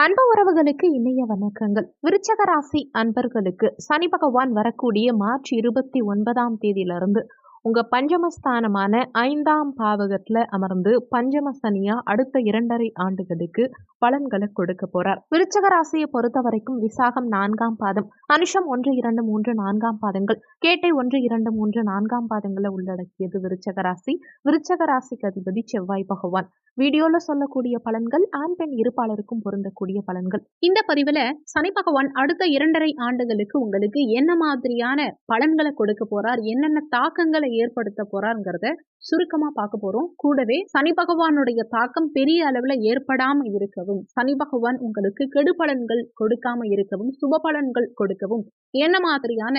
அன்பு உறவுகளுக்கு இணைய வணக்கங்கள். விருச்சக ராசி அன்பர்களுக்கு சனி பகவான் வரக்கூடிய மார்ச் இருபத்தி ஒன்பதாம் தேதியிலிருந்து உங்க பஞ்சமஸ்தானமான ஐந்தாம் பாவகத்துல அமர்ந்து பஞ்சம சனியா அடுத்த இரண்டரை ஆண்டுகளுக்கு பலன்களை கொடுக்க போறார். விருச்சக ராசியை பொறுத்த வரைக்கும் விசாகம் நான்காம் பாதம் அனுஷம் ஒன்று இரண்டு மூன்று நான்காம் பாதங்கள் கேட்டை ஒன்று இரண்டு மூன்று நான்காம் பாதங்களை உள்ளடக்கியது விருச்சக ராசி. விருச்சக ராசிக்கு அதிபதி செவ்வாய் பகவான். வீடியோல சொல்லக்கூடிய பலன்கள் ஆண் பெண் இருப்பாளருக்கும் பொருந்தக்கூடிய பலன்கள். இந்த பதிவுல சனி பகவான் அடுத்த இரண்டரை ஆண்டுகளுக்கு உங்களுக்கு என்ன மாதிரியான பலன்களை கொடுக்க போறார் என்னென்ன தாக்கங்களை ஏற்படுத்த போறாருங்கிறத சுருக்கமா பார்க்க போறோம். கூடவே சனி பகவானுடைய தாக்கம் பெரிய அளவுல ஏற்படாம இருக்கவும் சனி பகவான் உங்களுக்கு கெடு பலன்கள் கொடுக்காம இருக்கவும் சுப பலன்கள் கொடுக்கவும் என்ன மாதிரியான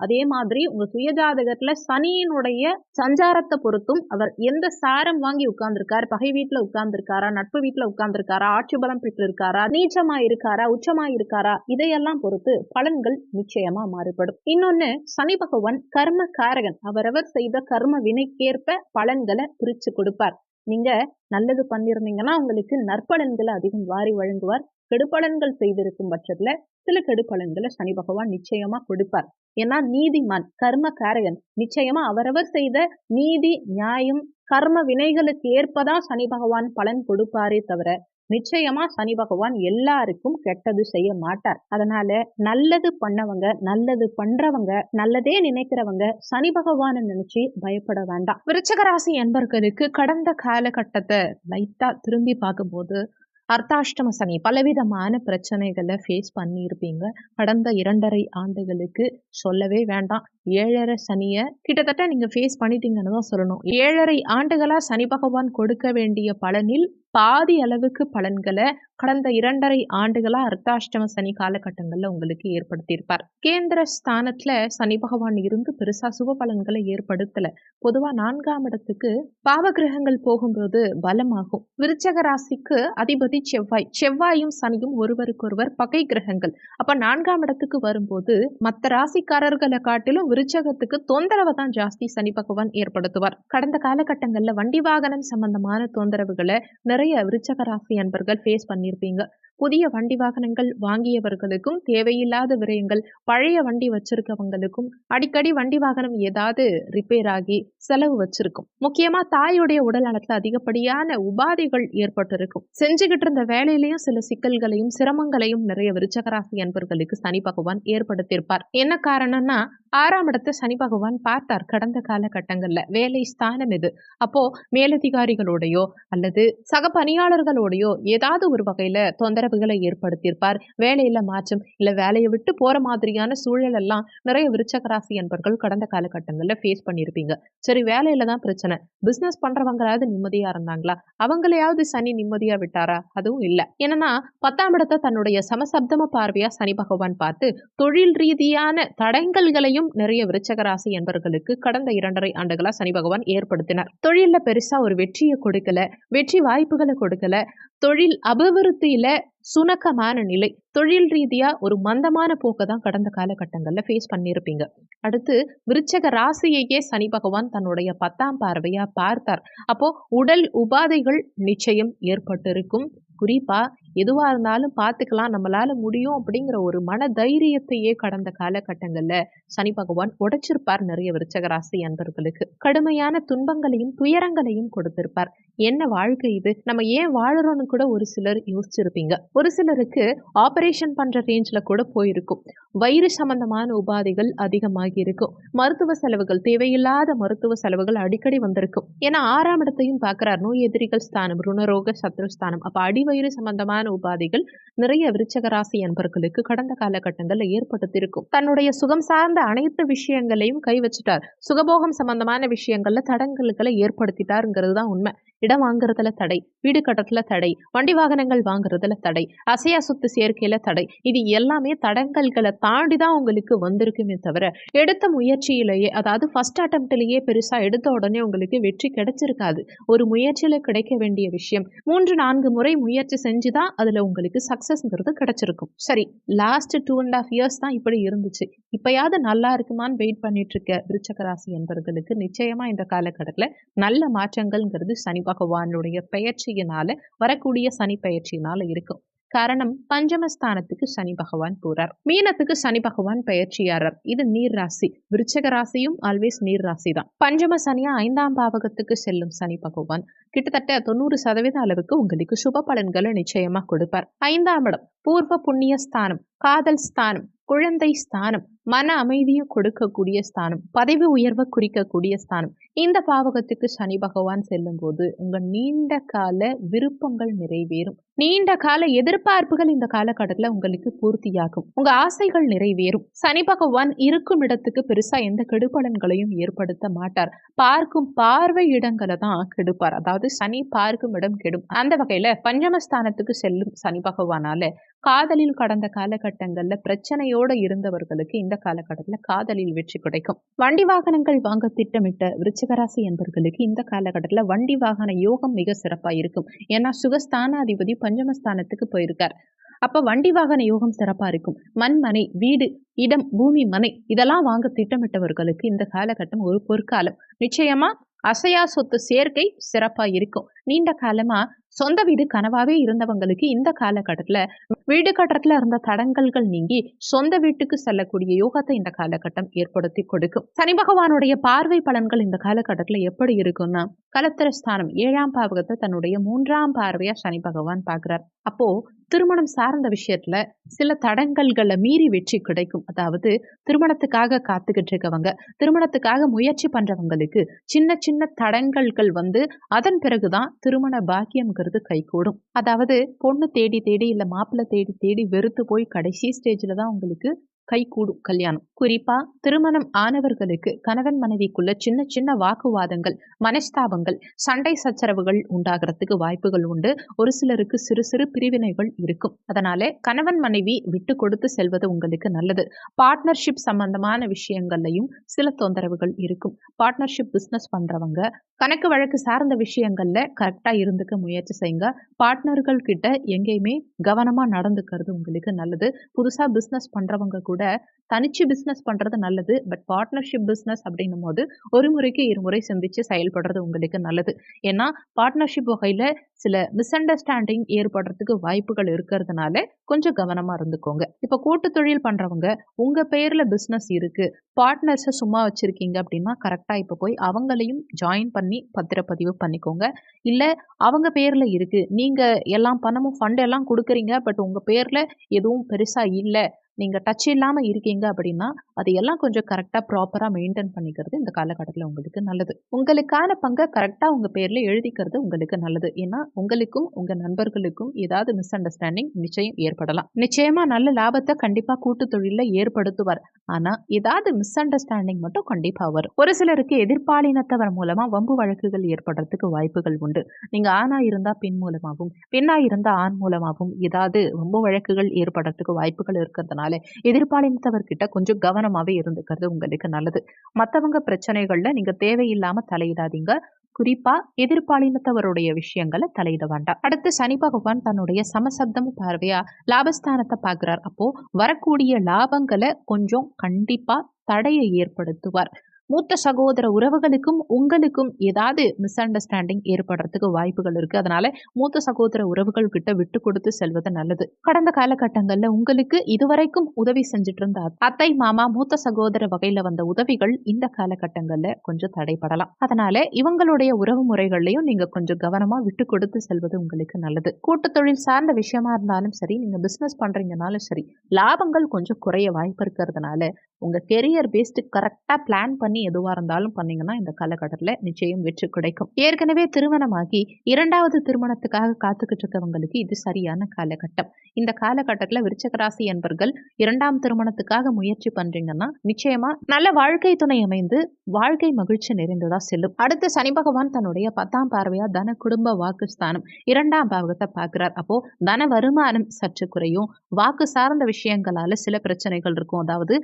அதே மாதிரி உங்க சுயஜாதகத்துல சனியினுடைய சஞ்சாரத்தை பொறுத்தும் அவர் எந்த சாரம் வாங்கி உட்கார்ந்துருக்காரு? பகை வீட்டுல உட்கார்ந்துருக்காரா? நட்பு வீட்டுல உட்கார்ந்துருக்காரா? ஆட்சி பலம் பெற்று இருக்காரா நீச்சமா இருக்காரா? உச்சமா இருக்காரா? இதையெல்லாம் பொறுத்து பலன்கள் நிச்சயமா மாறுபடும். இன்னொன்னு சனி பகவான் கர்ம காரகன் அவரவர் செய்த கர்ம வினைக்கேற்ப பலன்களை பிரிச்சு கொடுப்பார். நீங்க நல்லது பண்ணிருந்தீங்கன்னா உங்களுக்கு நற்பலன்களை அதிகம் வாரி வழங்குவார். கெடுபலன்கள் செய்திருக்கும் பட்சத்துல சில கெடுபலன்களை சனி பகவான் நிச்சயமா கொடுப்பார். ஏன்னா நீதிமான் கர்ம காரகன் நிச்சயமா அவரவர் செய்த நீதி நியாயம் கர்ம வினைகளுக்கு ஏற்பதான் சனி பகவான் பலன் கொடுப்பாரே தவிர நிச்சயமா சனி பகவான் எல்லாருக்கும் கெட்டது செய்ய மாட்டார். அதனால நல்லது பண்ணவங்க நல்லது பண்றவங்க நல்லதே நினைக்கிறவங்க சனி பகவான நினைச்சு பயப்பட வேண்டாம். விருச்சகராசி என்பர்களுக்கு கடந்த காலகட்டத்தை லைட்டா திரும்பி பார்க்கும்போது அர்த்தாஷ்டம சனி. பலவிதமான பிரச்சனைகளை ஃபேஸ் பண்ணியிருப்பீங்க. கடந்த இரண்டரை ஆண்டுகளுக்கு சொல்லவே வேண்டாம். ஏழரை சனியை கிட்டத்தட்ட நீங்கள் ஃபேஸ் பண்ணிட்டீங்கன்னு தான் சொல்லணும். ஏழரை ஆண்டுகளாக சனி பகவான் கொடுக்க வேண்டிய பலனில் பாதி அளவுக்கு பலன்களை கடந்த இரண்டரை ஆண்டுகளா அர்த்தாஷ்டம சனி காலகட்டங்களில் உங்களுக்கு ஏற்படுத்தியிருப்பார். கேந்திர ஸ்தானத்துல சனி பகவான் இருந்து பெருசா சுப பலன்களை ஏற்படுத்தல. பொதுவா நான்காம் இடத்துக்கு பாவ கிரகங்கள் போகும்போது பலமாகும். விருச்சக ராசிக்கு அதிபதி செவ்வாய். செவ்வாயும் சனியும் ஒருவருக்கொருவர் பகை கிரகங்கள். அப்ப நான்காம் இடத்துக்கு வரும்போது மற்ற ராசிக்காரர்களை காட்டிலும் விருச்சகத்துக்கு தொந்தரவை தான் ஜாஸ்தி சனி பகவான் ஏற்படுத்துவார். கடந்த காலகட்டங்கள்ல வண்டி வாகனம் சம்பந்தமான தொந்தரவுகளை நிறைய நிறைய விருச்சக ராசி அன்பர்கள் ஃபேஸ் பண்ணியிருப்பீங்க புதிய வண்டி வாகனங்கள் வாங்கியவர்களுக்கும் தேவையில்லாத விரயங்கள் பழைய வண்டி வச்சிருக்கவங்களுக்கும் அடிக்கடி வண்டி வாகனம் ஏதாவது ரிப்பேர் ஆகி செலவு வச்சிருக்கும். முக்கியமா தாயுடைய உடல் நலத்துல அதிகப்படியான உபாதைகள் ஏற்பட்டிருக்கும். செஞ்சுக்கிட்டு இருந்த வேலையிலையும் சில சிக்கல்களையும் சிரமங்களையும் நிறைய விருச்சகராசி அன்பர்களுக்கு சனி பகவான் ஏற்படுத்தியிருப்பார். என்ன காரணம்னா ஆறாம் இடத்தை சனி பகவான் பார்த்தார் கடந்த காலகட்டங்கள்ல. வேலை ஸ்தானம் இது. அப்போ மேலதிகாரிகளோடையோ அல்லது சக பணியாளர்களோடையோ ஏதாவது ஒரு வகையில தொந்தரவுகளை ஏற்படுத்தியிருப்பார். வேலையில மாற்றம் இல்ல வேலையை விட்டு போற மாதிரியான சூழல் எல்லாம் நிறைய விருச்சகராசி என்பர்கள் கடந்த காலகட்டங்கள்ல ஃபேஸ் பண்ணியிருப்பீங்க. சரி வேலையில தான் பிரச்சனை. பிசினஸ் பண்றவங்களாவது நிம்மதியா இருந்தாங்களா? அவங்களையாவது சனி நிம்மதியா விட்டாரா? அதுவும் இல்ல. என்னன்னா பத்தாம் இடத்தை தன்னுடைய சமசப்தம பார்வையா சனி பகவான் பார்த்து தொழில் ரீதியான தடங்கல்களையும் நிறைய விருச்சகராசி என்பர்களுக்கு கடந்த இரண்டரை ஆண்டுகளா சனி பகவான் ஏற்படுத்தினார். தொழிலில் பெருசா ஒரு வெற்றியை கொடுக்கல. வெற்றி வாய்ப்புகள் கொடுக்கல. தொழில் அபிவிருத்தியில சுணக்கமான நிலை. தொழில் ரீதியா ஒரு மந்தமான போக்கை தான் கடந்த காலகட்டங்கள்ல ஃபேஸ் பண்ணியிருப்பீங்க. அடுத்து விருச்சக ராசியையே சனி பகவான் தன்னுடைய பத்தாம் பார்வையா பார்த்தார். அப்போ உடல் உபாதைகள் நிச்சயம் ஏற்பட்டிருக்கும். குறிப்பா எதுவா இருந்தாலும் பார்த்துக்கலாம் நம்மளால முடியும் அப்படிங்கிற ஒரு மன தைரியத்தையே கடந்த காலகட்டங்கள்ல சனி பகவான் உடைச்சிருப்பார் நிறைய விருச்சகராசி அன்பர்களுக்கு. கடுமையான துன்பங்களையும் துயரங்களையும் கொடுத்திருப்பார். என்ன வாழ்க்கை இது? நம்ம ஏன் வாழறோம்னு கூட ஒரு சிலர் யோசிச்சிருப்பீங்க. ஒரு சிலருக்கு ஆபரேஷன் பண்ற ரேஞ்சில் கூட போயிருக்கும். வயிறு சம்பந்தமான உபாதைகள் அதிகமாகி இருக்கும். மருத்துவ செலவுகள் தேவையில்லாத மருத்துவ செலவுகள் அடிக்கடி வந்திருக்கும். ஏன்னா ஆறாம் இடத்தையும் பார்க்குறார். நோய் எதிரிகள் ஸ்தானம் ருணரோக அப்போ அடி அடிவயிறு சம்பந்தமான உபாதைகள் நிறைய விருச்சகராசி என்பர்களுக்கு அன்பர்களுக்கு கடந்த காலகட்டங்களில் ஏற்படுத்தியிருக்கும். தன்னுடைய சுகம் சார்ந்த அனைத்து விஷயங்களையும் கை வச்சுட்டார். சுகபோகம் சம்பந்தமான விஷயங்கள்ல தடங்கல்களை ஏற்படுத்திட்டாருங்கிறது தான் உண்மை. இடம் வாங்குறதுல தடை வீடு கட்டத்துல தடை வண்டி வாகனங்கள் வாங்குறதுல தடை அசையா சொத்து சேர்க்கையில தடை. இது எல்லாமே தடங்கல்களை தாண்டி தான் உங்களுக்கு வந்திருக்குமே தவிர எடுத்த முயற்சியிலேயே அதாவது ஃபர்ஸ்ட் அட்டம்ப்ட்லேயே பெருசா எடுத்த உடனே உங்களுக்கு வெற்றி கிடைச்சிருக்காது. ஒரு முயற்சியில கிடைக்க வேண்டிய விஷயம். மூன்று நான்கு முறை முயற்சி செஞ்சு தான் அதுல உங்களுக்கு சக்சஸ்ங்கிறது கிடைச்சிருக்கும். சரி last two and half years தான் இப்படி இருந்துச்சு. இப்பயாவது நல்லா இருக்குமான்னு வெயிட் பண்ணிட்டு இருக்க விருச்சக ராசி என்பவர்களுக்கு நிச்சயமா இந்த காலகட்டத்தில் நல்ல மாற்றங்கள்ங்கிறது சனி பகவானுடைய பெயர்ச்சியினால வரக்கூடிய சனி பெயர்ச்சியினால இருக்கும். காரணம் பஞ்சமஸ்தானத்துக்கு சனி பகவான் போறார். மீனத்துக்கு சனி பகவான் பெயர்ச்சியாரர் இது நீர் ராசி. விருச்சக ராசியும் ஆல்வேஸ் நீர் ராசி தான் பஞ்சம சனியா ஐந்தாம் பாவகத்துக்கு செல்லும் சனி பகவான் கிட்டத்தட்ட தொண்ணூறு சதவீத அளவுக்கு உங்களுக்கு சுப பலன்களை நிச்சயமா கொடுப்பார். ஐந்தாம் இடம் பூர்வ புண்ணிய ஸ்தானம் காதல் ஸ்தானம் குழந்தை ஸ்தானம் மன அமைதியை கொடுக்கக்கூடிய ஸ்தானம் பதவி உயர்வை குறிக்கக்கூடிய ஸ்தானம். இந்த பாவகத்துக்கு சனி பகவான் செல்லும் போது உங்க நீண்ட கால விருப்பங்கள் நிறைவேறும். நீண்ட கால எதிர்பார்ப்புகள் இந்த காலகட்டத்தில் உங்களுக்கு பூர்த்தியாகும். உங்க ஆசைகள் நிறைவேறும். சனி பகவான் இருக்கும் இடத்துக்கு பெருசா எந்த கெடுபலன்களையும் ஏற்படுத்த மாட்டார். பார்க்கும் பார்வை இடங்களை தான் கெடுப்பார். அதாவது சனி பார்க்கும் இடம் கெடும். அந்த வகையில பஞ்சமஸ்தானத்துக்கு செல்லும் சனி பகவானால காதலில் கடந்த காலகட்டங்கள்ல பிரச்சனையோட இருந்தவர்களுக்கு இந்த காலகட்டத்தில் காதலில் வெற்றி கிடைக்கும். வண்டி வாகனங்கள் வாங்க திட்டமிட்ட விருச்சிகராசி என்பவர்களுக்கு இந்த காலகட்டத்தில் வண்டி வாகன யோகம் மிக சிறப்பாக இருக்கும். ஏன்னா சுகஸ்தானாதிபதி பஞ்சமஸ்தானத்துக்கு போயிருக்கார். அப்ப வண்டி வாகன யோகம் சிறப்பா இருக்கும். மண் மனை வீடு இடம் பூமி மனை இதெல்லாம் வாங்க திட்டமிட்டவர்களுக்கு இந்த காலகட்டம் ஒரு பொற்காலம். நிச்சயமா அசையா சொத்து சேர்க்கை சிறப்பா இருக்கும். நீண்ட காலமா சொந்த வீடு கனவாவே இருந்தவங்களுக்கு இந்த காலகட்டத்துல வீடு கட்டத்துல இருந்த தடங்கல்கள் நீங்கி சொந்த வீட்டுக்கு செல்லக்கூடிய யோகத்தை இந்த காலகட்டம் ஏற்படுத்தி கொடுக்கும். சனி பகவானுடைய பார்வை பலன்கள் இந்த காலகட்டத்துல எப்படி இருக்கும்னா கலத்திர ஸ்தானம் ஏழாம் பாவகத்தை தன்னுடைய மூன்றாம் பார்வையா சனி பகவான் பாக்குறார் அப்போ திருமணம் சார்ந்த விஷயத்துல சில தடங்கல்களை மீறி வெற்றி கிடைக்கும். அதாவது திருமணத்துக்காக காத்துக்கிட்டு இருக்கவங்க திருமணத்துக்காக முயற்சி பண்றவங்களுக்கு சின்ன சின்ன தடங்கல்கள் வந்து அதன் பிறகுதான் திருமண பாக்கியம்ங்கிறது கைகூடும். அதாவது பொண்ணு தேடி தேடி இல்லை மாப்பிள்ளை தேடி தேடி வெறுத்து போய் கடைசி ஸ்டேஜில் தான் உங்களுக்கு கைகூடும் கல்யாணம். குறிப்பா திருமணம் ஆனவர்களுக்கு கணவன் மனைவிக்குள்ள சின்ன சின்ன வாக்குவாதங்கள் மனஸ்தாபங்கள் சண்டை சச்சரவுகள் உண்டாகிறதுக்கு வாய்ப்புகள் உண்டு. ஒரு சிலருக்கு சிறு சிறு பிரிவினைகள் இருக்கும். அதனால கணவன் மனைவி விட்டு கொடுத்து செல்வது உங்களுக்கு நல்லது. பார்ட்னர்ஷிப் சம்பந்தமான விஷயங்கள்லையும் சில தொந்தரவுகள் இருக்கும். பார்ட்னர்ஷிப் பிஸ்னஸ் பண்றவங்க கணக்கு வழக்கு சார்ந்த விஷயங்கள்ல கரெக்டா இருந்துக்க முயற்சி செய்யுங்க. பார்ட்னர்கள் கிட்ட எங்கேயுமே கவனமா நடந்துக்கிறது உங்களுக்கு நல்லது. புதுசா பிஸ்னஸ் பண்றவங்க கூட தனிச்சு பிஸ்னஸ் பண்ணுறது நல்லது. பட் பார்ட்னர்ஷிப் பிஸ்னஸ் அப்படின்னும் போது ஒரு முறைக்கு இருமுறை சிந்திச்சு செயல்படுறது உங்களுக்கு நல்லது. ஏன்னா பார்ட்னர்ஷிப் வகையில் சில மிஸ் அண்டர்ஸ்டாண்டிங் ஏற்படுறதுக்கு வாய்ப்புகள் இருக்கிறதுனால கொஞ்சம் கவனமாக இருந்துக்கோங்க. இப்போ கூட்டு தொழில் பண்ணுறவங்க உங்கள் பேரில் பிஸ்னஸ் இருக்குது பார்ட்னர்ஸை சும்மா வச்சுருக்கீங்க அப்படின்னா கரெக்டாக இப்போ போய் அவங்களையும் ஜாயின் பண்ணி பத்திரப்பதிவு பண்ணிக்கோங்க. இல்லை அவங்க பேரில் இருக்குது நீங்கள் எல்லாம் பணமும் ஃபண்ட் எல்லாம் கொடுக்குறீங்க பட் உங்கள் பேரில் எதுவும் பெருசாக இல்லை நீங்கள் டச் இல்லாமல் இருக்கீங்க அப்படின்னா அதையெல்லாம் கொஞ்சம் கரெக்டாக ப்ராப்பராக மெயின்டைன் பண்ணிக்கிறது இந்த காலகட்டத்தில் உங்களுக்கு நல்லது. உங்களுக்கான பங்கை கரெக்டாக உங்கள் பேரில் எழுதிக்கிறது உங்களுக்கு நல்லது. ஏன்னா உங்களுக்கும் உங்கள் நண்பர்களுக்கும் ஏதாவது மிஸ் அண்டர்ஸ்டாண்டிங் நிச்சயம் ஏற்படலாம். நிச்சயமாக நல்ல லாபத்தை கண்டிப்பாக கூட்டு தொழிலில் ஏற்படுத்துவார். ஆனால் ஏதாவது மிஸ் அண்டர்ஸ்டாண்டிங் மட்டும் கண்டிப்பாக வரும். ஒரு சிலருக்கு எதிர்பாலினத்தவர் மூலமாக வம்பு வழக்குகள் ஏற்படுறதுக்கு வாய்ப்புகள் உண்டு. நீங்கள் ஆணாக இருந்தால் பெண் மூலமாகவும் பெண்ணாக இருந்தால் ஆண் மூலமாகவும் ஏதாவது வம்பு வழக்குகள் ஏற்படுறதுக்கு வாய்ப்புகள் இருக்கிறதுனால எதிர்பாலினத்தவர்கிட்ட கொஞ்சம் கவனமாவே இருந்துக்கிறது உங்களுக்கு நல்லது. மற்றவங்க பிரச்சனைகள்ல நீங்க தேவையில்லாம தலையிடாதீங்க. குறிப்பா எதிர்பாலினத்தவருடைய விஷயங்களை தலையிட வேண்டாம். அடுத்து சனி பகவான் தன்னுடைய சமசப்தம் பார்வையா லாபஸ்தானத்தை பார்க்கிறார். அப்போ வரக்கூடிய லாபங்களை கொஞ்சம் கண்டிப்பா தடையை ஏற்படுத்துவார். மூத்த சகோதர உறவுகளுக்கும் உங்களுக்கும் ஏதாவது மிஸ் அண்டர்ஸ்டாண்டிங் ஏற்படுறதுக்கு வாய்ப்புகள் இருக்கு. அதனால மூத்த சகோதர உறவுகள் கிட்ட விட்டு கொடுத்து செல்வது நல்லது. கடந்த காலகட்டங்கள்ல உங்களுக்கு இதுவரைக்கும் உதவி செஞ்சுட்டு இருந்த அத்தை மாமா மூத்த சகோதர வகையில வந்த உதவிகள் இந்த காலகட்டங்கள்ல கொஞ்சம் தடைப்படலாம் அதனால இவங்களுடைய உறவு முறைகள்லையும் நீங்க கொஞ்சம் கவனமா விட்டு கொடுத்து செல்வது உங்களுக்கு நல்லது. கூட்டு தொழில் சார்ந்த விஷயமா இருந்தாலும் சரி நீங்க பிசினஸ் பண்றீங்கனாலும் சரி லாபங்கள் கொஞ்சம் குறைய வாய்ப்பு இருக்கிறதுனால உங்க கெரியர் பேஸ்டு கரெக்டாக பிளான் பண்ணி எதுவா இருந்தாலும் பண்ணீங்கன்னா இந்த காலகட்டத்தில் நிச்சயம் வெற்றி கிடைக்கும். ஏற்கனவே திருமணமாகி இரண்டாவது திருமணத்துக்காக காத்துக்கிட்டு இருக்கவங்களுக்கு இது சரியான காலகட்டம். இந்த காலகட்டத்தில் விருச்சகராசி என்பர்கள் இரண்டாம் திருமணத்துக்காக முயற்சி பண்றீங்கன்னா நிச்சயமா நல்ல வாழ்க்கை துணை அமைந்து வாழ்க்கை மகிழ்ச்சி நிறைந்ததா செல்லும். அடுத்து சனி பகவான் தன்னுடைய பத்தாம் பார்வையா தன குடும்ப வாக்குஸ்தானம் இரண்டாம் பாவகத்தை பார்க்குறார். அப்போ தன வருமானம் சற்று குறையும். வாக்கு சார்ந்த விஷயங்களால சில பிரச்சனைகள் இருக்கும். அதாவது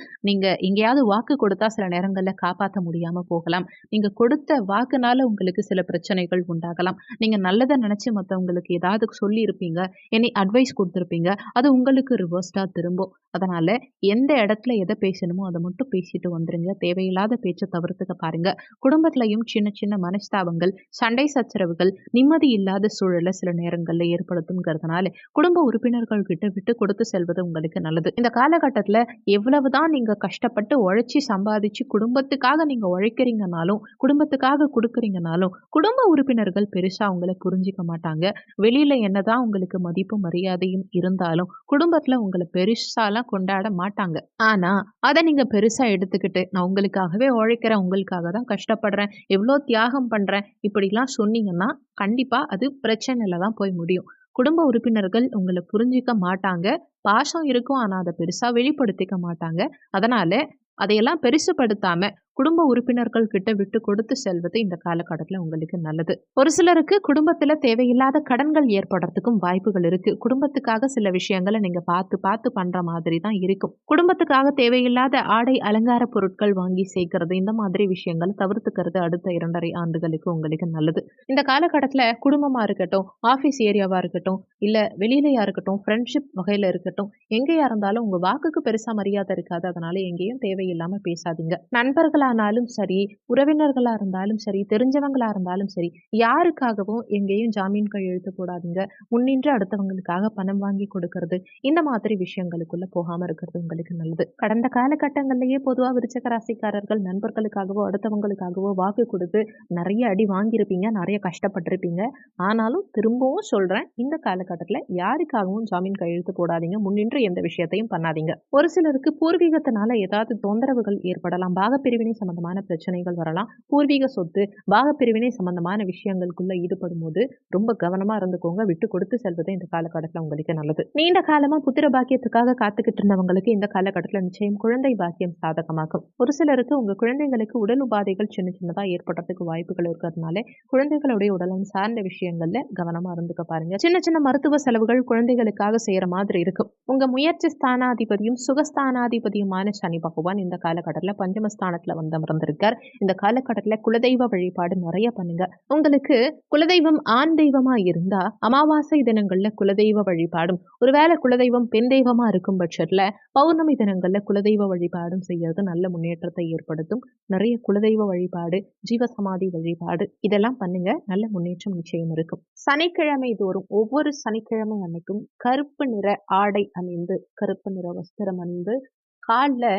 நீங்க எங்கேயாவது வாக்கு கொடுத்தா சில நேரங்களில் காப்பாற்ற முடியாம போகலாம். நீங்க கொடுத்த வாக்குனால உங்களுக்கு சில பிரச்சனைகள் உண்டாகலாம். நீங்க நல்லதை நினைச்சு மற்றவங்களுக்கு ஏதாவது சொல்லி இருப்பீங்க என்னை அட்வைஸ் கொடுத்துருப்பீங்க அது உங்களுக்கு ரிவர்ஸ்டா திரும்பும். அதனால எந்த இடத்துல எதை பேசணுமோ அதை மட்டும் பேசிட்டு வந்துருங்க. தேவையில்லாத பேச்சை தவிர்த்துக்க பாருங்க. குடும்பத்திலையும் சின்ன சின்ன மனஸ்தாபங்கள் சண்டை சச்சரவுகள் நிம்மதி இல்லாத சூழலை சில நேரங்களில் ஏற்படுத்துங்கிறதுனால குடும்ப உறுப்பினர்கள் கிட்ட விட்டு கொடுத்து செல்வது உங்களுக்கு நல்லது. இந்த காலகட்டத்தில் எவ்வளவுதான் நீங்க கஷ்டப்பட்டு உழைச்சி சம்பாதிச்சு குடும்பத்துக்காக நீங்க உழைக்கிறீங்கனாலும் குடும்பத்துக்காக கொடுக்குறீங்கனாலும் குடும்ப உறுப்பினர்கள் பெருசா உங்களை புரிஞ்சிக்க மாட்டாங்க. வெளியில என்னதான் உங்களுக்கு மதிப்பு மரியாதையும் இருந்தாலும் குடும்பத்துல உங்களை பெருசாலாம் கொண்டாட மாட்டாங்க. ஆனா அதை நீங்க பெருசா எடுத்துக்கிட்டு நான் உங்களுக்காகவே உழைக்கிறேன் உங்களுக்காக தான் கஷ்டப்படுறேன் எவ்வளோ தியாகம் பண்றேன் இப்படிலாம் சொன்னீங்கன்னா கண்டிப்பா அது பிரச்சனையில தான் போய் முடியும். குடும்ப உறுப்பினர்கள் உங்களை புரிஞ்சிக்க மாட்டாங்க. பாசம் இருக்கும் ஆனால் அதை பெருசாக வெளிப்படுத்திக்க மாட்டாங்க. அதனால் அதையெல்லாம் பெருசுப்படுத்தாமல் குடும்ப உறுப்பினர்கள் கிட்ட விட்டு கொடுத்து செல்வது இந்த காலகட்டத்தில் உங்களுக்கு நல்லது. ஒரு சிலருக்கு குடும்பத்தில் தேவையில்லாத கடன்கள் ஏற்படுறதுக்கும் வாய்ப்புகள் இருக்கு. குடும்பத்துக்காக சில விஷயங்களை நீங்க பார்த்து பார்த்து பண்ற மாதிரி தான் இருக்கும். குடும்பத்துக்காக தேவையில்லாத ஆடை அலங்கார பொருட்கள் வாங்கி சேர்க்கறது இந்த மாதிரி விஷயங்களை தவிர்த்துக்கிறது அடுத்த இரண்டரை ஆண்டுகளுக்கு உங்களுக்கு நல்லது. இந்த காலகட்டத்தில் குடும்பமா இருக்கட்டும் ஆஃபீஸ் ஏரியாவா இருக்கட்டும் இல்ல வெளியிலையா இருக்கட்டும் ஃப்ரெண்ட்ஷிப் வகையில இருக்கட்டும் எங்கேயா இருந்தாலும் உங்க வாக்குக்கு பெருசா மரியாதை இருக்காது. அதனால எங்கேயும் தேவையில்லாம பேசாதீங்க. நண்பர்களா ஆனாலும் சரி உறவினர்களாக இருந்தாலும் சரி தெரிஞ்சவங்களாக இருந்தாலும் சரி யாருக்காகவும் எங்கேயும் ஜாமீன் கையெழுத்து போடாதீங்க முன்னின்று அடுத்தவங்களுக்காக பணம் வாங்கி கொடுக்கறது. இந்த மாதிரி விஷயங்களுக்குள்ள போகாம இருக்கிறது உங்களுக்கு நல்லது. கடந்த காலகட்டங்கள்லயே பொதுவாக விருச்சக ராசிக்காரர்கள் நண்பர்களுக்காகவோ அடுத்தவங்களுக்காகவோ வாக்கு கொடுத்து நிறைய அடி வாங்கியிருப்பீங்க நிறைய கஷ்டப்பட்டிருப்பீங்க. ஆனாலும் திரும்பவும் சொல்றேன் இந்த காலகட்டத்தில் யாருக்காகவும் ஜாமீன் கையெழுத்து போடாதீங்க முன்னின்று எந்த விஷயத்தையும் பண்ணாதீங்க. ஒரு சிலருக்கு பூர்வீகத்தினால ஏதாவது தொந்தரவுகள் ஏற்படலாம். பாகப்பிரிவினை சம்பந்தமான பிரச்சனைகள் வரலாம். பூர்வீக சொத்து பாகப்பிரிவினை சம்பந்தமான விஷயங்களுக்குள்ள ஈடுபடும் போது ரொம்ப கவனமா இருந்துக்கோங்க. விட்டு கொடுத்து செல்வது இந்த காலகட்டத்தில் உங்களுக்கு நல்லது. நீண்ட காலமா புத்திர பாக்கியத்துக்காக காத்துக்கிட்டு இருந்தவங்களுக்கு இந்த காலகட்டத்தில் நிச்சயம் குழந்தை பாக்கியம் சாதகமாகும். ஒரு சிலருக்கு உங்க குழந்தைங்களுக்கு உடல் உபாதைகள் சின்ன சின்னதா ஏற்படுறதுக்கு வாய்ப்புகள் இருக்கிறதுனால குழந்தைகளுடைய உடலம் சார்ந்த விஷயங்கள்ல கவனமா இருந்துக்க பாருங்க. சின்ன சின்ன மருத்துவ செலவுகள் குழந்தைகளுக்காக செய்யற மாதிரி இருக்கும். உங்க முயற்சி ஸ்தானாதிபதியும் சுகஸ்தானாதிபதியுமான சனி பகவான் இந்த காலகட்டத்தில் பஞ்சமஸ்தானத்துல வந்து அமர்ந்திருக்கார். இந்த காலகட்டத்தில் குலதெய்வ வழிபாடு நிறைய பண்ணுங்க. உங்களுக்கு குலதெய்வம் ஆண் தெய்வமா இருந்தா அமாவாசை தினங்கள்ல குலதெய்வ வழிபாடும் ஒருவேளை குலதெய்வம் பெண் தெய்வமா இருக்கும் பட்சத்துல பௌர்ணமி தினங்கள்ல குலதெய்வ வழிபாடும் செய்யறது நல்ல முன்னேற்றத்தை ஏற்படுத்தும். நிறைய குலதெய்வ வழிபாடு ஜீவசமாதி வழிபாடு இதெல்லாம் பண்ணுங்க. நல்ல முன்னேற்றம் நிச்சயம் இருக்கும். சனிக்கிழமை தோறும் ஒவ்வொரு சனிக்கிழமை அன்னைக்கும் கருப்பு நிற ஆடை அணிந்து கருப்பு நிற வஸ்திரம் அணிந்து காலில்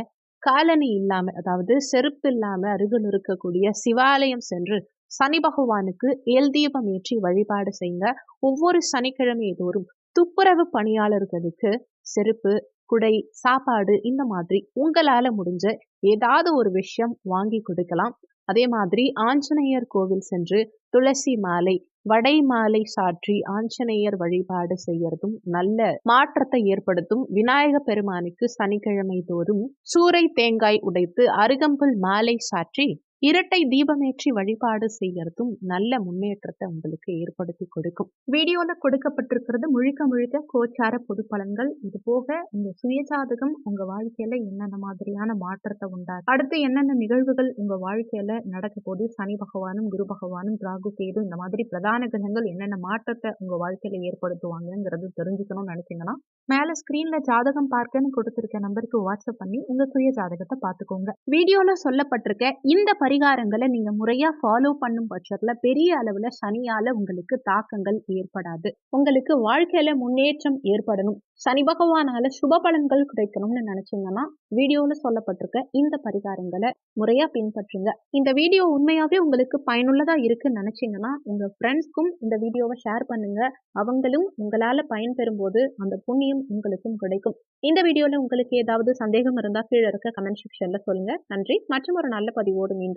காலனி இல்லாம அதாவது செருப்பு இல்லாம அருகில் இருக்கக்கூடிய சிவாலயம் சென்று சனி பகவானுக்கு எல் தீபம் ஏற்றி வழிபாடு செய்ய ஒவ்வொரு சனிக்கிழமை தோறும் துப்புரவு பணியாளர்களுக்கு செருப்பு குடை சாப்பாடு இந்த மாதிரி உங்களால முடிஞ்ச ஏதாவது ஒரு விஷயம் வாங்கி கொடுக்கலாம். அதே மாதிரி ஆஞ்சநேயர் கோவில் சென்று துளசி மாலை வடை மாலை சாற்றி ஆஞ்சநேயர் வழிபாடு செய்யறதும் நல்ல மாற்றத்தை ஏற்படுத்தும் விநாயக பெருமானுக்கு சனிக்கிழமை தோறும் சூறை தேங்காய் உடைத்து அருகம்புல் மாலை சாற்றி இரட்டை தீபமேற்றி வழிபாடு செய்யறதும் நல்ல முன்னேற்றத்தை உங்களுக்கு ஏற்படுத்தி கொடுக்கும். வீடியோல கொடுக்கப்பட்டிருக்கிறது முழுக்க முழுக்க கோச்சார பொது பலன்கள். இது போக இந்த சுயஜாதகம் உங்க வாழ்க்கையில என்னென்ன மாதிரியான மாற்றத்தை உண்டாது அடுத்து என்னென்ன நிகழ்வுகள் உங்க வாழ்க்கையில நடக்க போது சனி பகவானும் குரு பகவானும் ராகு கேது இந்த மாதிரி பிரதான கிரகங்கள் என்னென்ன மாற்றத்தை உங்க வாழ்க்கையில ஏற்படுத்துவாங்கிறது தெரிஞ்சுக்கணும்னு நினைச்சீங்கன்னா மேல ஸ்கிரீன்ல ஜாதகம் பார்க்கன்னு கொடுத்திருக்க நம்பருக்கு வாட்ஸ்அப் பண்ணி உங்க சுய ஜாதகத்தை பார்த்துக்கோங்க. வீடியோல சொல்லப்பட்டிருக்க இந்த பரிகாரங்களை நீங்க முறையா ஃபாலோ பண்ணும் பட்சத்துல பெரிய அளவுல சனியால உங்களுக்கு தாக்கங்கள் ஏற்படாது. உங்களுக்கு வாழ்க்கையில முன்னேற்றம் ஏற்படணும். சனி பகவானால சுப பலன்கள் கிடைக்கணும்னு நினைச்சீங்கன்னா வீடியோல சொல்லப்பட்டிருக்க இந்த பரிகாரங்களை முறையா பின்பற்றுங்க. இந்த வீடியோ உண்மையாவே உங்களுக்கு பயனுள்ளதா இருக்குன்னு நினைச்சீங்கன்னா உங்க ஃப்ரெண்ட்ஸ்க்கும் இந்த வீடியோவை ஷேர் பண்ணுங்க. அவங்களும் உங்களால பயன்பெறும் போது அந்த புண்ணியம் உங்களுக்கும் கிடைக்கும். இந்த வீடியோல உங்களுக்கு ஏதாவது சந்தேகம் இருந்தா கீழே இருக்க கமெண்ட் செக்ஷன்ல சொல்லுங்க. நன்றி. மற்றும் ஒரு நல்ல பதிவோடு